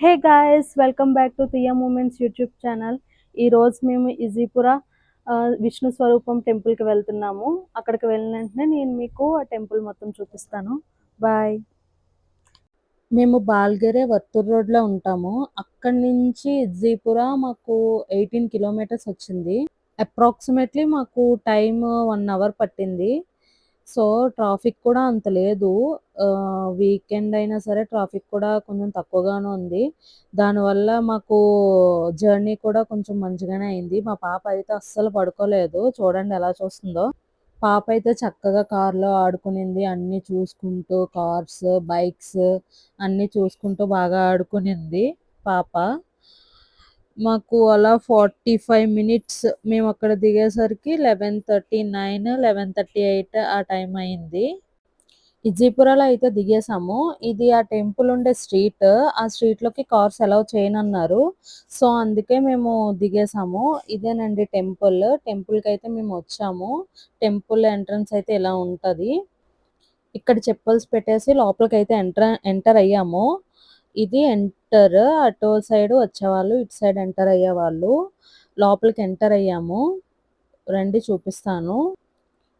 Hey guys welcome back to Tia moments YouTube channel ఈరోజు మేము ఇజీపుర విష్ణు స్వరూపం టెంపుల్కి వెళ్తున్నాము. అక్కడికి వెళ్ళిన వెంటనే నేను మీకు ఆ టెంపుల్ మొత్తం చూపిస్తాను. బాయ్ మేము బాల్గరే వత్తూరు రోడ్లో ఉంటాము. అక్కడి నుంచి ఇజీపుర మాకు ఎయిటీన్ కిలోమీటర్స్ వచ్చింది. అప్రాక్సిమేట్లీ మాకు టైం వన్ అవర్ పట్టింది. సో ట్రాఫిక్ కూడా అంత లేదు. వీకెండ్ అయినా సరే ట్రాఫిక్ కూడా కొంచెం తక్కువగానే ఉంది. దానివల్ల మాకు జర్నీ కూడా కొంచెం మంచిగానే అయింది. మా పాప అయితే అస్సలు పడుకోలేదు. చూడండి ఎలా చూస్తుందో. పాప అయితే చక్కగా కార్లో ఆడుకునింది. అన్ని చూసుకుంటూ కార్స్ బైక్స్ అన్నీ చూసుకుంటూ బాగా ఆడుకునింది పాప. మాకు అలా ఫార్టీ ఫైవ్ మినిట్స్ మేము అక్కడ దిగేసరికి eleven thirty nine eleven thirty eight ఆ టైం అయింది. ఇజీపురాలో అయితే దిగేసాము. ఇది ఆ టెంపుల్ ఉండే స్ట్రీట్. ఆ స్ట్రీట్లోకి కార్స్ అలౌ చేయనన్నారు. సో అందుకే మేము దిగేసాము. ఇదేనండి టెంపుల్. టెంపుల్కి అయితే మేము వచ్చాము. టెంపుల్ ఎంట్రన్స్ అయితే ఇలా ఉంటుంది. ఇక్కడ చెప్పల్స్ పెట్టేసి లోపలికి అయితే ఎంటర్ ఎంటర్ అయ్యాము. ఇది ఎంటర్ అటు సైడ్ వచ్చేవాళ్ళు ఇటు సైడ్ ఎంటర్ అయ్యేవాళ్ళు లోపలికి ఎంటర్ అయ్యాము. రండి చూపిస్తాను.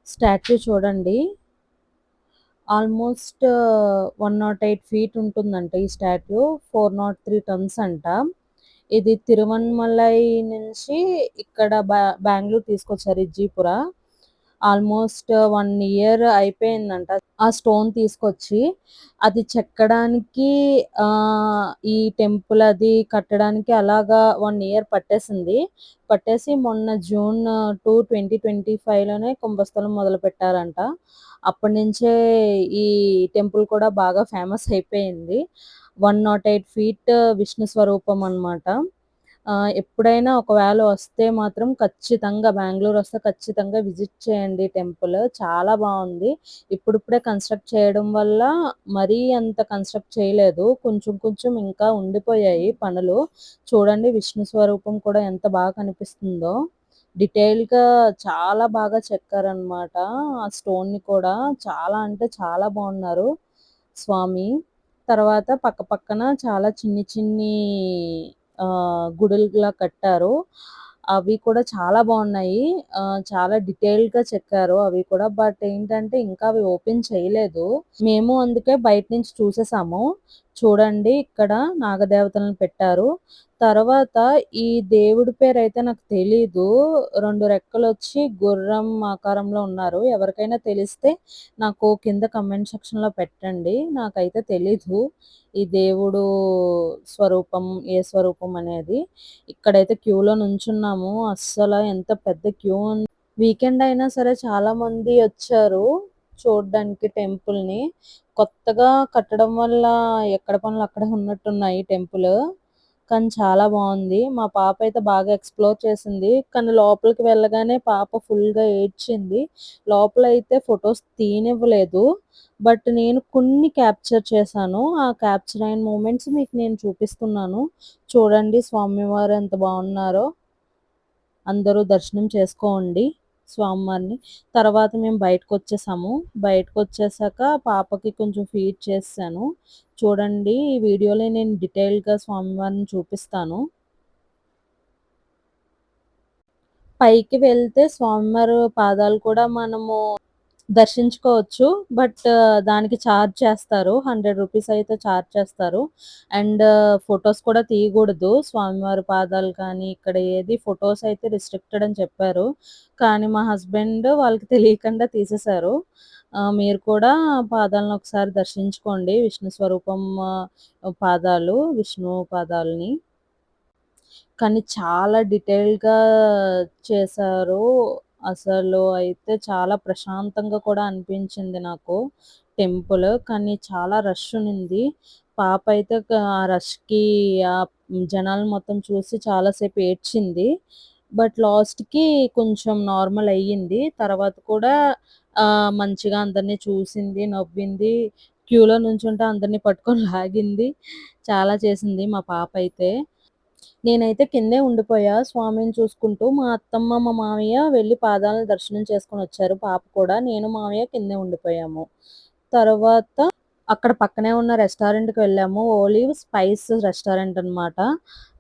స్టాచ్యూ చూడండి. Almost one nought eight feet ఉంటుందంట ఈ statue four nought three tons అంట. ఇది తిరువన్మలై నుంచి ఇక్కడ బా- బెంగళూరు తీసుకొచ్చారు ఇజ్జీపుర ఆల్మోస్ట్ వన్ ఇయర్ అయిపోయిందంట ఆ స్టోన్ తీసుకొచ్చి అది చెక్కడానికి ఈ టెంపుల్ అది కట్టడానికి అలాగా వన్ ఇయర్ పట్టేసింది. పట్టేసి మొన్న జూన్ టూ ట్వంటీ ట్వంటీ ఫైవ్లోనే కుంభస్థలం మొదలు పెట్టారంట. అప్పటి నుంచే ఈ టెంపుల్ కూడా బాగా ఫేమస్ అయిపోయింది. One nought eight feet Vishnu స్వరూపం అన్నమాట. ఎప్పుడైనా ఒకవేళ వస్తే మాత్రం ఖచ్చితంగా బెంగళూరు వస్తే ఖచ్చితంగా విజిట్ చేయండి టెంపుల్. చాలా బాగుంది. ఇప్పుడిప్పుడే కన్స్ట్రక్ట్ చేయడం వల్ల మరీ అంత కన్స్ట్రక్ట్ చేయలేదు. కొంచెం కొంచెం ఇంకా ఉండిపోయాయి పనులు. చూడండి విష్ణు స్వరూపం కూడా ఎంత బాగా కనిపిస్తుందో. డీటెయిల్గా చాలా బాగా చెక్కారనమాట ఆ స్టోన్ని కూడా చాలా అంటే చాలా బాగున్నారు స్వామి. తర్వాత పక్క పక్కన చాలా చిన్ని చిన్ని గుడులుగా కట్టారు. అవి కూడా చాలా బాగున్నాయి. ఆ చాలా డీటెయిల్గా చెక్కారు అవి కూడా. బట్ ఏంటంటే ఇంకా అవి ఓపెన్ చేయలేదు. మేము అందుకే బయట నుంచి చూసేసాము. చూడండి ఇక్కడ నాగదేవతలను పెట్టారు. తర్వాత ఈ దేవుడి పేరు అయితే నాకు తెలీదు. రెండు రెక్కలు వచ్చి గుర్రం ఆకారంలో ఉన్నారు. ఎవరికైనా తెలిస్తే నాకు కింద కమెంట్ సెక్షన్లో పెట్టండి. నాకైతే తెలీదు ఈ దేవుడు స్వరూపం ఏ స్వరూపం అనేది. ఇక్కడైతే క్యూలో నుంచున్నాము. అస్సలు ఎంత పెద్ద క్యూ వీకెండ్ అయినా సరే చాలా మంది వచ్చారు. చూడడానికి టెంపుల్ని కొత్తగా కట్టడం వల్ల ఎక్కడ పనులు అక్కడే ఉన్నట్టున్నాయి టెంపుల్. కానీ చాలా బాగుంది. మా పాప అయితే బాగా ఎక్స్ప్లోర్ చేసింది. కానీ లోపలికి వెళ్ళగానే పాప ఫుల్గా ఏడ్చింది. లోపల అయితే ఫొటోస్ తీనివ్వలేదు బట్ నేను కొన్ని క్యాప్చర్ చేశాను. ఆ క్యాప్చర్ అయిన మూమెంట్స్ మీకు నేను చూపిస్తున్నాను. చూడండి స్వామివారు ఎంత బాగున్నారో. అందరూ దర్శనం చేసుకోండి. స్వామివారిని. తర్వాత మేము బయటకు వచ్చేసాము బయటకు వచ్చేసాక పాపకి కొంచెం ఫీడ్ చేశాను. చూడండి ఈ వీడియోలో నేను డీటెయిల్గా స్వామివారిని చూపిస్తాను. పైకి వెళ్తే స్వామివారి పాదాలు కూడా మనము దర్శించుకోవచ్చు బట్ దానికి ఛార్జ్ చేస్తారు. హండ్రెడ్ రూపీస్ అయితే ఛార్జ్ చేస్తారు. అండ్ ఫొటోస్ కూడా తీయకూడదు. స్వామివారి పాదాలు కానీ ఇక్కడ ఏది ఫొటోస్ అయితే రిస్ట్రిక్టెడ్ అని చెప్పారు. కానీ మా హస్బెండ్ వాళ్ళకి తెలియకుండా తీసేశారు. మీరు కూడా పాదాలను ఒకసారి దర్శించుకోండి. విష్ణు స్వరూపం పాదాలు విష్ణు పాదాలని. కానీ చాలా డీటెయిల్గా చేశారు. అసలు అయితే చాలా ప్రశాంతంగా కూడా అనిపించింది నాకు టెంపుల్. కానీ చాలా రష్ ఉన్నింది పాప అయితే క- ఆ రష్కి ఆ జనాలు మొత్తం చూసి చాలాసేపు ఏడ్చింది. బట్ లాస్ట్కి కొంచెం నార్మల్ అయ్యింది. తర్వాత కూడా మంచిగా అందరినీ చూసింది నవ్వింది. క్యూలో నుంచుంటే అందరినీ పట్టుకొని లాగింది. చాలా చేసింది మా పాప అయితే. నేనైతే కిందే ఉండిపోయా స్వామిని చూసుకుంటూ మా అత్తమ్మ మా మామయ్య వెళ్ళి పాదాలను దర్శనం చేసుకొని వచ్చారు పాప కూడా నేను మామయ్య కిందే ఉండిపోయాము తర్వాత అక్కడ పక్కనే ఉన్న రెస్టారెంట్‌కి వెళ్ళాము. ఓలివ్ స్పైస్ రెస్టారెంట్ అనమాట.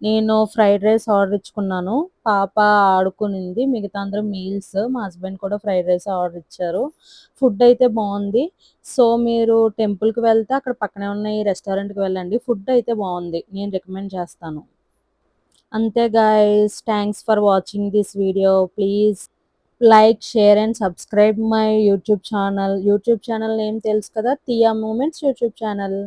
నేను ఫ్రైడ్ రైస్ ఆర్డర్ ఇచ్చుకున్నాను. పాప ఆడుకునింది. మిగతా అందరూ మీల్స్. మా హస్బెండ్ కూడా ఫ్రైడ్ రైస్ ఆర్డర్ ఇచ్చారు. ఫుడ్ అయితే బాగుంది సో, మీరు టెంపుల్‌కి వెళ్తే అక్కడ పక్కనే ఉన్న ఈ రెస్టారెంట్‌కి వెళ్ళండి. ఫుడ్ అయితే బాగుంది నేను రికమెండ్ చేస్తాను. అంతే guys. Thanks for watching this video. Please like, share and subscribe my YouTube channel. YouTube channel name తెలుసు కదా! 'Tia moments' YouTube channel.